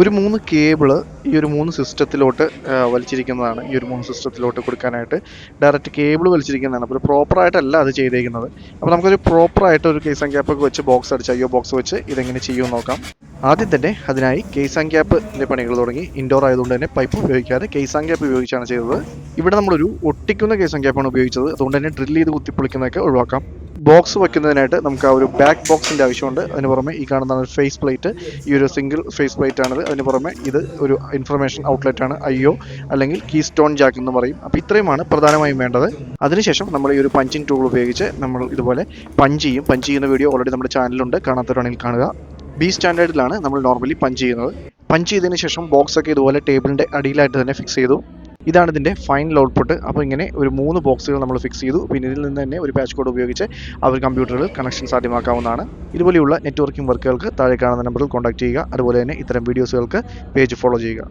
ഒരു മൂന്ന് കേബിൾ ഈ ഒരു മൂന്ന് സിസ്റ്റത്തിലോട്ട് വലിച്ചിരിക്കുന്നതാണ്. ഈ ഒരു മൂന്ന് സിസ്റ്റത്തിലോട്ട് കൊടുക്കാനായിട്ട് ഡയറക്റ്റ് കേബിൾ വലിച്ചിരിക്കുന്നതാണ്. അപ്പോൾ പ്രോപ്പറായിട്ടല്ല അത് ചെയ്തേക്കുന്നത്. അപ്പോൾ നമുക്കൊരു പ്രോപ്പറായിട്ട് ഒരു കേസ് ആൻഡ് ക്യാപ്പൊക്കെ വെച്ച് ബോക്സ് അടിച്ച് അയ്യോ ബോക്സ് വെച്ച് ഇതെങ്ങനെ ചെയ്യുമെന്ന് നോക്കാം. ആദ്യം തന്നെ അതിനായി കേസ് ആൻഡ് ക്യാപ്പിന്റെ പണികൾ തുടങ്ങി. ഇൻഡോർ ആയതുകൊണ്ട് തന്നെ പൈപ്പ് ഉപയോഗിക്കാതെ കേസ് ആൻഡ് ക്യാപ്പ് ഉപയോഗിച്ചാണ് ചെയ്തത്. ഇവിടെ നമ്മളൊരു ഒട്ടിക്കുന്ന കേസ് ആൻഡ് ക്യാപ്പാണ് ഉപയോഗിച്ചത്. അതുകൊണ്ട് തന്നെ ഡ്രില്ല് ചെയ്ത് കുത്തിപ്പൊളിക്കുന്നതൊക്കെ ഒഴിവാക്കാം. ബോക്സ് വെക്കുന്നതിനായിട്ട് നമുക്ക് ആ ഒരു ബാക്ക് ബോക്സിന്റെ ആവശ്യമുണ്ട്. അതിന് പുറമെ ഈ കാണുന്ന ഫേസ് പ്ലേറ്റ് ഈ ഒരു സിംഗിൾ ഫേസ് പ്ലേറ്റ് ആണത്. അതിന് പുറമെ ഇത് ഒരു ഇൻഫർമേഷൻ ഔട്ട്ലെറ്റ് ആണ്. ഐഒ അല്ലെങ്കിൽ കീ സ്റ്റോൺ ജാക്ക് എന്ന് പറയും. അപ്പോൾ ഇത്രയുമാണ് പ്രധാനമായും വേണ്ടത്. അതിനുശേഷം നമ്മൾ ഈ ഒരു പഞ്ചിങ് ടൂൾ ഉപയോഗിച്ച് നമ്മൾ ഇതുപോലെ പഞ്ച് ചെയ്യും. പഞ്ച് ചെയ്യുന്ന വീഡിയോ ഓൾറെഡി നമ്മുടെ ചാനലുണ്ട് കാണാത്തവരാണെങ്കിൽ കാണുക. ബി സ്റ്റാൻഡേർഡിലാണ് നമ്മൾ നോർമലി പഞ്ച് ചെയ്യുന്നത്. പഞ്ച് ചെയ്തതിന് ശേഷം ബോക്സ് ഒക്കെ ഇതുപോലെ ടേബിളിന്റെ അടിയിലായിട്ട് തന്നെ ഫിക്സ് ചെയ്തു. ഇതാണ് ഇതിന്റെ ഫൈനൽ ഔട്ട്പുട്ട് അപ്പോൾ ഇങ്ങനെ ഒരു മൂന്ന് ബോക്സുകൾ നമ്മൾ ഫിക്സ് ചെയ്തു. പിന്നെ ഇതിൽ നിന്ന് തന്നെ ഒരു പാച്ച് കോഡ് ഉപയോഗിച്ച് അവർ കമ്പ്യൂട്ടറിൽ കണക്ഷൻ സാധ്യമാക്കാവുന്നതാണ്. ഇതുപോലെയുള്ള നെറ്റ്വർക്കിംഗ് വർക്കുകൾക്ക് താഴെ കാണുന്ന നമ്പറിൽ കോൺടാക്ട് ചെയ്യുക. അതുപോലെ തന്നെ ഇത്തരം വീഡിയോസുകൾക്ക് പേജ് ഫോളോ ചെയ്യുക.